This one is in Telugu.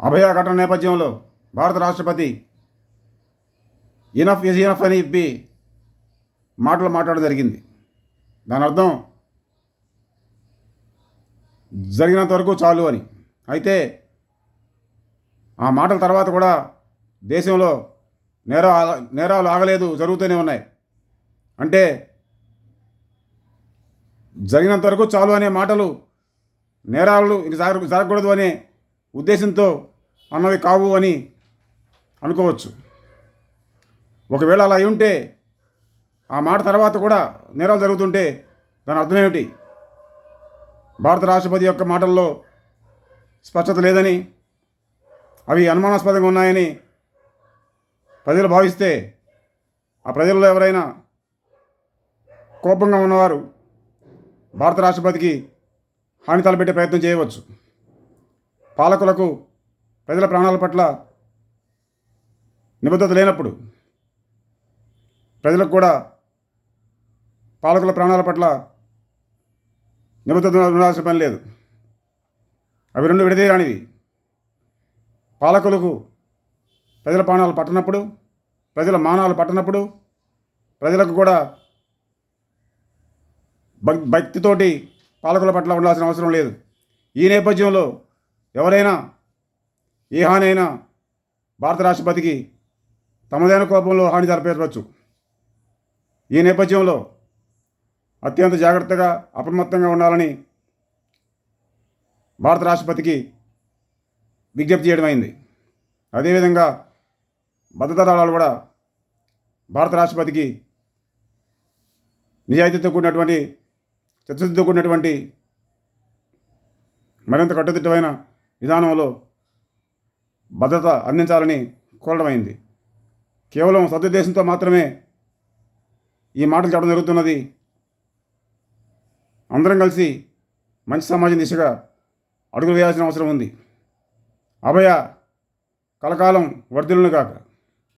అభయ ఘటన నేపథ్యంలో భారత రాష్ట్రపతి ఇనఫ్ ఇస్ ఇనఫ్ అని ఇప్పి మాటలు మాట్లాడడం జరిగింది. దాని అర్థం జరిగినంత వరకు చాలు అని. అయితే ఆ మాటల తర్వాత కూడా దేశంలో నేర నేరాలు ఆగలేదు జరుగుతూనే ఉన్నాయి. అంటే జరిగినంత వరకు చాలు అనే మాటలు నేరాలు ఇంక జరగ జరగకూడదు అనే ఉద్దేశంతో అన్నవి కావు అని అనుకోవచ్చు. ఒకవేళ అలా అయి ఉంటే ఆ మాట తర్వాత కూడా నేరాలు జరుగుతుంటే దాని అర్థం ఏమిటి? భారత రాష్ట్రపతి యొక్క మాటల్లో స్పష్టత లేదని అవి అనుమానాస్పదంగా ఉన్నాయని ప్రజలు భావిస్తే ఆ ప్రజల్లో ఎవరైనా కోపంగా ఉన్నవారు భారత రాష్ట్రపతికి హాని తలపెట్టే ప్రయత్నం చేయవచ్చు. పాలకులకు ప్రజల ప్రాణాల పట్ల నిబద్ధత లేనప్పుడు ప్రజలకు కూడా పాలకుల ప్రాణాల పట్ల నిబద్ధత ఉండాల్సిన పని లేదు. అవి రెండు విడదీయరానివి. పాలకులకు ప్రజల ప్రాణాలు పట్టనప్పుడు ప్రజల మానాలు పట్టనప్పుడు ప్రజలకు కూడా భక్తితోటి పాలకుల పట్ల ఉండాల్సిన అవసరం లేదు. ఈ నేపథ్యంలో ఎవరైనా ఏ హాని అయినా భారత రాష్ట్రపతికి తమదైన కోపంలో హాని జరిపేయవచ్చు. ఈ నేపథ్యంలో అత్యంత జాగ్రత్తగా అప్రమత్తంగా ఉండాలని భారత రాష్ట్రపతికి విజ్ఞప్తి చేయడం అయింది. అదేవిధంగా భద్రతా దళాలు కూడా భారత రాష్ట్రపతికి నిజాయితీతో కూడినటువంటి చిత్తశుద్ధితో కూడినటువంటి మరింత కట్టుదిట్టమైన విధానంలో భద్రత అందించాలని కోరడమైంది కేవలం సదుద్దేశంతో మాత్రమే ఈ మాటలు చెప్పడం జరుగుతున్నది. అందరం కలిసి మంచి సమాజం దిశగా అడుగులు వేయాల్సిన అవసరం ఉంది. అభయ కలకాలం వర్ధిల్లును కాక